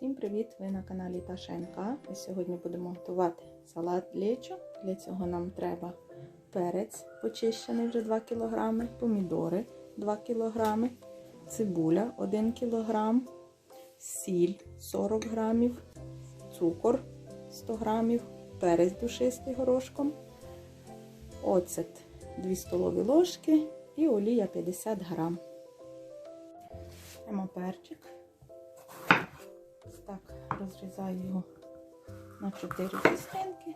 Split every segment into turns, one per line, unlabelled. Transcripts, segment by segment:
Всім привіт! Ви на каналі Ташенка. І сьогодні будемо готувати салат лечо. Для цього нам треба перець почищений вже 2 кг, помідори 2 кг, цибуля 1 кг, сіль 40 г, цукор 100 г, перець душистий горошком, оцет 2 столові ложки і олія 50 г. Беремо перчик. Розрізаю його на 4 частинки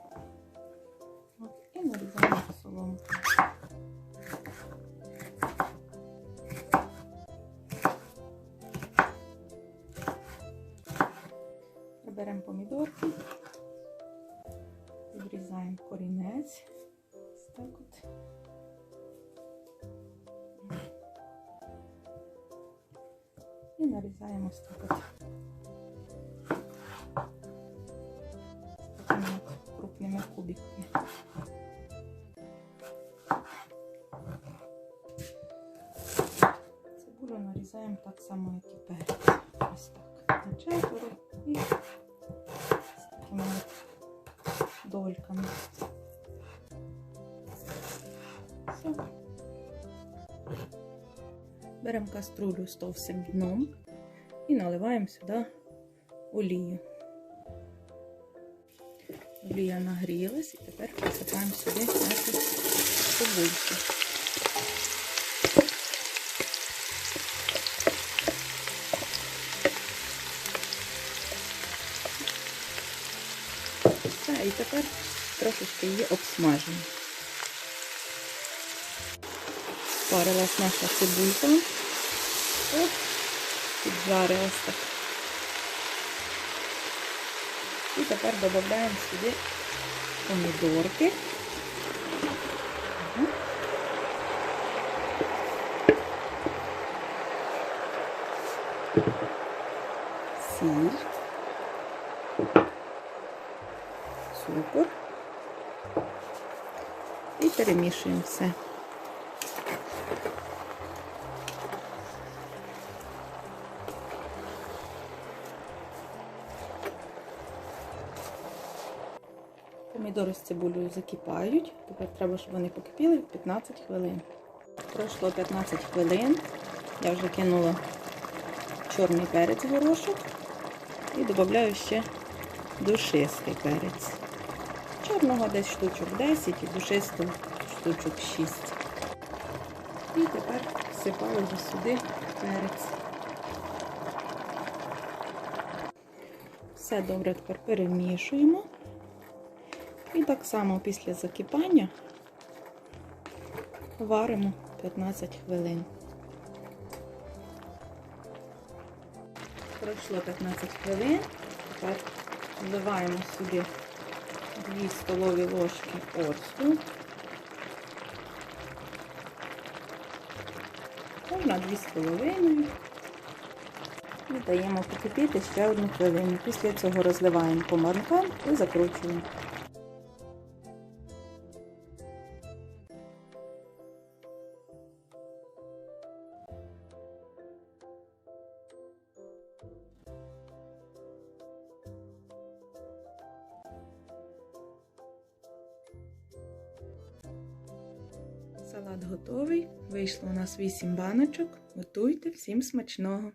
і нарізаю соломку. Беремо помідорки, відрізаємо корінець. Ось так от. І нарізаємо ось так от. От крупними. Цибулю нарізаємо так само, як і перець. Ось так. На четверо і з такими дольками. Все. Беремо каструлю з товстим дном і наливаємо сюди олію. Олія нагрілась і тепер посипаємо сюди нашу цибульку. Все, і тепер трошечки її обсмажимо. Парилась наша цибулька. Піджарилась так. І тепер додаємо сюди помідорки. Угу. Сіль, цукор і перемішуємо все. Помідори з цибулею закипають. Тепер треба, щоб вони покипіли 15 хвилин. Пройшло 15 хвилин. Я вже кинула чорний перець горошок і додаю ще душистий перець. Чорного десь штучок 10 і душистого штучок 6. І тепер всипаю вже сюди перець. Все добре тепер перемішуємо. І так само після закипання варимо 15 хвилин. Пройшло 15 хвилин. Тепер вливаємо сюди 2 столові ложки оцту. Можна 2 з. І даємо покипіти ще одну хвилину. Після цього розливаємо по маркам і закручуємо. Салат готовий. Вийшло у нас 8 баночок. Готуйте всім смачного!